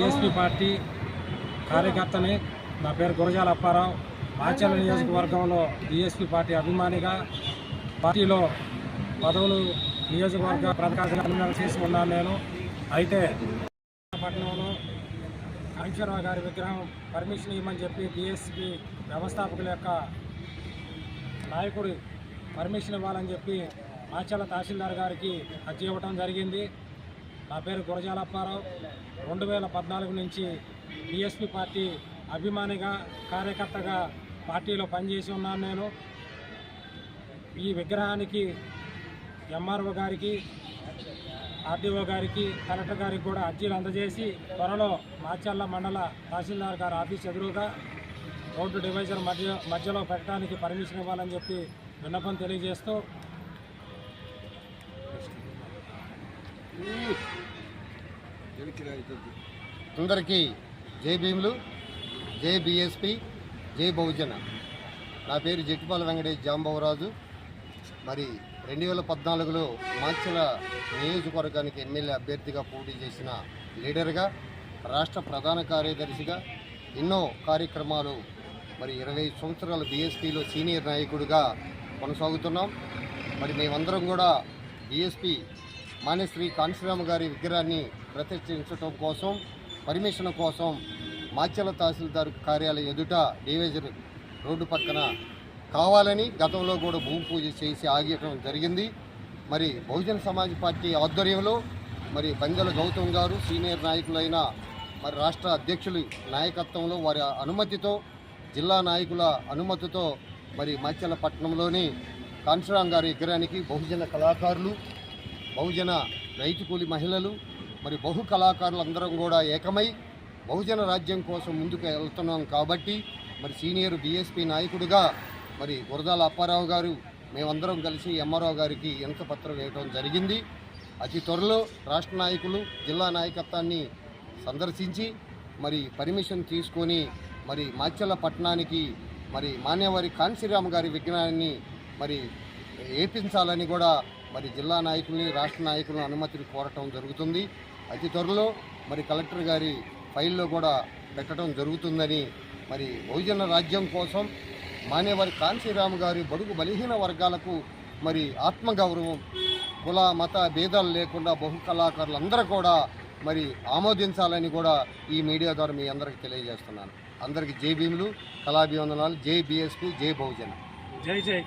Party కార్యకర్తని నా పేరు గురజాల అప్పారావు. మాచర్ల నియోజకవర్గంలో బీఎస్పీ పార్టీ అభిమానిగా పార్టీలో పదవులు నియోజకవర్గ ప్రధాన చేసి ఉన్నాను నేను. అయితే పట్టణంలో కాంక్షరావు గారి విగ్రహం పర్మిషన్ ఇవ్వమని చెప్పి బీఎస్పీ వ్యవస్థాపకుల యొక్క నాయకుడు పర్మిషన్ ఇవ్వాలని చెప్పి మాచర్ల తహసీల్దార్ గారికి అర్జీ ఇవ్వడం జరిగింది. నా పేరు గురజాల అప్పారావు. రెండు వేల పద్నాలుగు నుంచి బీఎస్పీ పార్టీ అభిమానిగా కార్యకర్తగా పార్టీలో పనిచేసి ఉన్నాను నేను. ఈ విగ్రహానికి ఎంఆర్ఓ గారికి ఆర్డీఓ గారికి కలెక్టర్ గారికి కూడా అర్జీలు అందజేసి త్వరలో మాచర్ల మండల తహసీల్దార్ గారి ఆఫీస్ ఎదురుగా రోడ్డు డివైజర్ మధ్య మధ్యలో పెట్టడానికి పర్మిషన్ ఇవ్వాలని చెప్పి విన్నపం తెలియజేస్తూ అందరికీ జై భీములు జై బిఎస్పి జై బహుజన. నా పేరు జట్టిపాల వెంకటేష్ జాంబవరాజు. మరి రెండు వేల పద్నాలుగులో మాచల నియోజకవర్గానికి ఎమ్మెల్యే అభ్యర్థిగా పోటీ చేసిన లీడర్గా రాష్ట్ర ప్రధాన కార్యదర్శిగా ఎన్నో కార్యక్రమాలు మరి ఇరవై సంవత్సరాల బీఎస్పీలో సీనియర్ నాయకుడిగా కొనసాగుతున్నాం. మరి మేమందరం కూడా బీఎస్పీ మానేశ్రీ కాంశీరామ గారి విగ్రహాన్ని ప్రతిష్ఠించడం కోసం పర్మిషన్ కోసం మాచల తహసీల్దార్ కార్యాలయం ఎదుట డివైజర్ రోడ్డు పక్కన కావాలని గతంలో కూడా భూమి పూజ చేసి ఆగటం జరిగింది. మరి బహుజన సమాజ్ పార్టీ ఆధ్వర్యంలో మరి బందెల గౌతమ్ గారు సీనియర్ నాయకులైన మరి రాష్ట్ర అధ్యక్షులు నాయకత్వంలో వారి అనుమతితో జిల్లా నాయకుల అనుమతితో మరి మాచల కాన్సరాం గారి విగ్రహానికి బహుజన కళాకారులు బహుజన రైతు కూలి మహిళలు మరి బహు కళాకారులందరం కూడా ఏకమై బహుజన రాజ్యం కోసం ముందుకు వెళ్తున్నాం కాబట్టి మరి సీనియర్ బీఎస్పీ నాయకుడిగా మరి గురదాల అప్పారావు గారు మేమందరం కలిసి ఎంఆర్ఓ గారికి ఎంత పత్రం వేయడం జరిగింది. అతి త్వరలో రాష్ట్ర నాయకులు జిల్లా నాయకత్వాన్ని సందర్శించి మరి పర్మిషన్ తీసుకొని మరి మాచెల్ల పట్టణానికి మరి మాన్యవారి కాన్సీరామ్ గారి విగ్రహాన్ని మరి ఏపించాలని కూడా మరి జిల్లా నాయకుల్ని రాష్ట్ర నాయకులను అనుమతిని కోరటం జరుగుతుంది. అతి త్వరలో మరి కలెక్టర్ గారి ఫైల్లో కూడా పెట్టడం జరుగుతుందని మరి బహుజన రాజ్యం కోసం మానేవారి కాంశీరామ్ గారి బడుగు బలహీన వర్గాలకు మరి ఆత్మగౌరవం కుల మత భేదాలు లేకుండా బహు కళాకారులు అందరూ కూడా మరి ఆమోదించాలని కూడా ఈ మీడియా ద్వారా మీ అందరికీ తెలియజేస్తున్నాను. అందరికీ జై భీములు కళాభివందనాలు. జై బీఎస్పీ జై బహుజన. జై జై.